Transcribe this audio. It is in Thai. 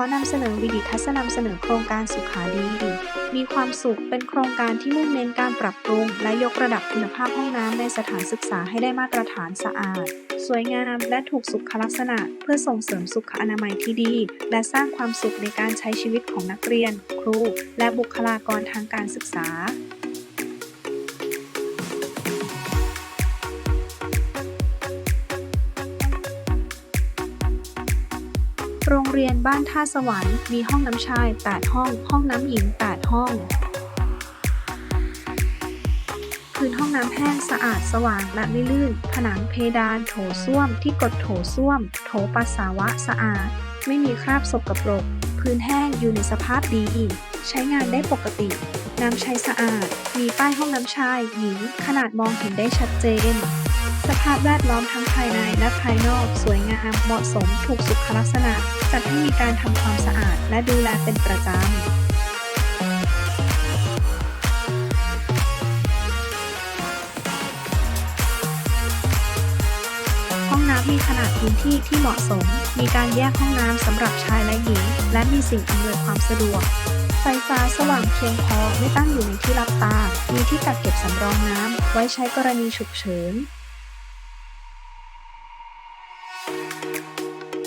อนำเสนอวิดีทัศนำเสนอโครงการสุขาดี มีความสุขเป็นโครงการที่มุ่งเน้นการปรับปรุง และยกระดับคุณภาพห้องน้ำในสถานศึกษาให้ได้มาตรฐานสะอาด สวยงามและถูกสุขลักษณะ เพื่อส่งเสริมสุขอนามัยที่ดี และสร้างความสุขในการใช้ชีวิตของนักเรียน ครู และบุคลากรทางการศึกษา โรงเรียนบ้านท่าสวรรค์มีห้องน้ำชาย 8 ห้อง ห้องน้ำหญิง 8 ห้อง พื้นห้องน้ำแห้งสะอาดสว่างและไม่ลื่น ผนังเพดานโถส้วมที่กดโถส้วม โถปัสสาวะสะอาด ไม่มีคราบสกปรก พื้นแห้งอยู่ในสภาพดีอีก ใช้งานได้ปกติ น้ำใช้สะอาด มีป้ายห้องน้ำชายหญิง ขนาดมองเห็นได้ชัดเจน สภาพแวดล้อมทั้งภายในและภายนอก สวยงาม เหมาะสม ถูกสุขลักษณะ จัดให้มีการทำความสะอาดและดูแลเป็นประจำห้องน้ำมีขนาดพื้นที่ที่เหมาะสม มีการแยกห้องน้ำสำหรับชายและหญิง และมีสิ่งอำนวยความสะดวก ไฟฟ้าสว่างเพียงพอไม่ตั้งอยู่ในที่รับตา มีที่กักเก็บสำรองน้ำไว้ใช้กรณีฉุกเฉิน